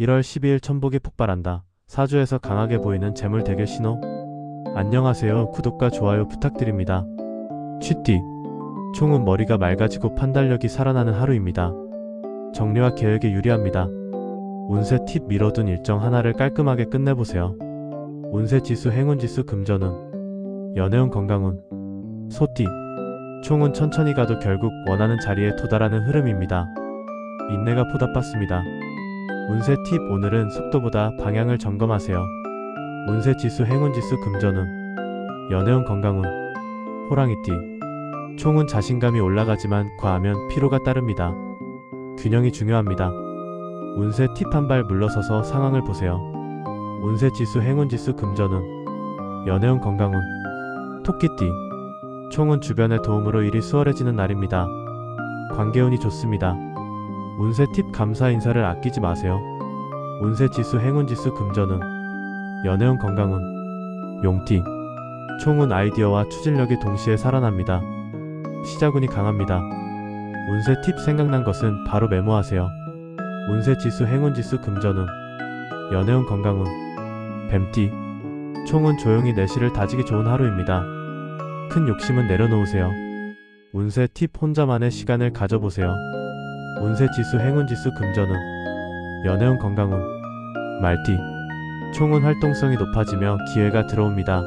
1월 12일 천복이 폭발한다. 사주에서 강하게 보이는 재물 대결 신호. 안녕하세요. 구독과 좋아요 부탁드립니다. 취띠. 총은 머리가 맑아지고 판단력이 살아나는 하루입니다. 정리와 계획에 유리합니다. 운세 팁 미뤄둔 일정 하나를 깔끔하게 끝내보세요. 운세 지수 행운 지수 금전운. 연애운 건강운. 소띠. 총은 천천히 가도 결국 원하는 자리에 도달하는 흐름입니다. 인내가 보답받습니다. 운세 팁 오늘은 속도보다 방향을 점검하세요. 운세 지수 행운 지수 금전운. 연애운 건강운. 호랑이띠. 총은 자신감이 올라가지만 과하면 피로가 따릅니다. 균형이 중요합니다. 운세 팁 한 발 물러서서 상황을 보세요. 운세 지수 행운 지수 금전운. 연애운 건강운. 토끼띠. 총은 주변의 도움으로 일이 수월해지는 날입니다. 관계운이 좋습니다. 운세 팁 감사 인사를 아끼지 마세요. 운세 지수 행운 지수 금전운. 연애운 건강운. 용띠. 총은 아이디어와 추진력이 동시에 살아납니다. 시작운이 강합니다. 운세 팁 생각난 것은 바로 메모하세요. 운세 지수 행운 지수 금전운. 연애운 건강운. 뱀띠. 총은 조용히 내실을 다지기 좋은 하루입니다. 큰 욕심은 내려놓으세요. 운세 팁 혼자만의 시간을 가져보세요. 운세 지수 행운 지수 금전운. 연애운 건강운. 말띠. 총은 활동성이 높아지며 기회가 들어옵니다.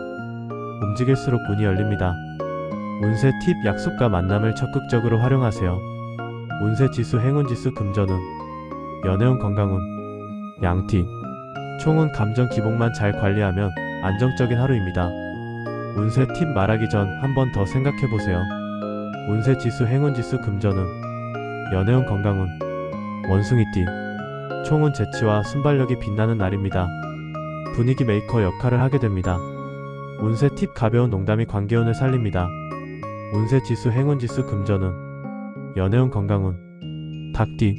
움직일수록 문이 열립니다. 운세 팁 약속과 만남을 적극적으로 활용하세요. 운세 지수 행운 지수 금전운. 연애운 건강운. 양띠. 총은 감정 기복만 잘 관리하면 안정적인 하루입니다. 운세 팁 말하기 전 한 번 더 생각해 보세요. 운세 지수 행운 지수 금전운. 연애운 건강운. 원숭이띠. 총은 재치와 순발력이 빛나는 날입니다. 분위기 메이커 역할을 하게 됩니다. 운세 팁 가벼운 농담이 관계운을 살립니다. 운세 지수 행운 지수 금전운. 연애운 건강운. 닭띠.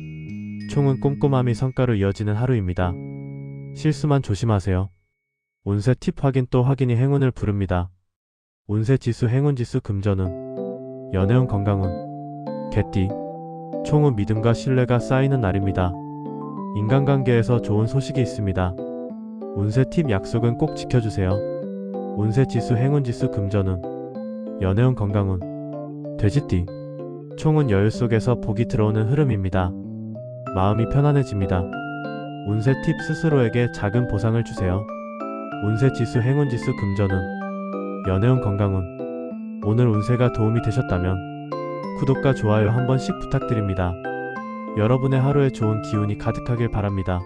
총은 꼼꼼함이 성과로 이어지는 하루입니다. 실수만 조심하세요. 운세 팁 확인 또 확인이 행운을 부릅니다. 운세 지수 행운 지수 금전운. 연애운 건강운. 개띠. 총은 믿음과 신뢰가 쌓이는 날입니다. 인간관계에서 좋은 소식이 있습니다. 운세 팁 약속은 꼭 지켜주세요. 운세 지수 행운 지수 금전운. 연애운 건강운. 돼지띠. 총은 여유 속에서 복이 들어오는 흐름입니다. 마음이 편안해집니다. 운세 팁 스스로에게 작은 보상을 주세요. 운세 지수 행운 지수 금전운. 연애운 건강운. 오늘 운세가 도움이 되셨다면 구독과 좋아요 한 번씩 부탁드립니다. 여러분의 하루에 좋은 기운이 가득하길 바랍니다.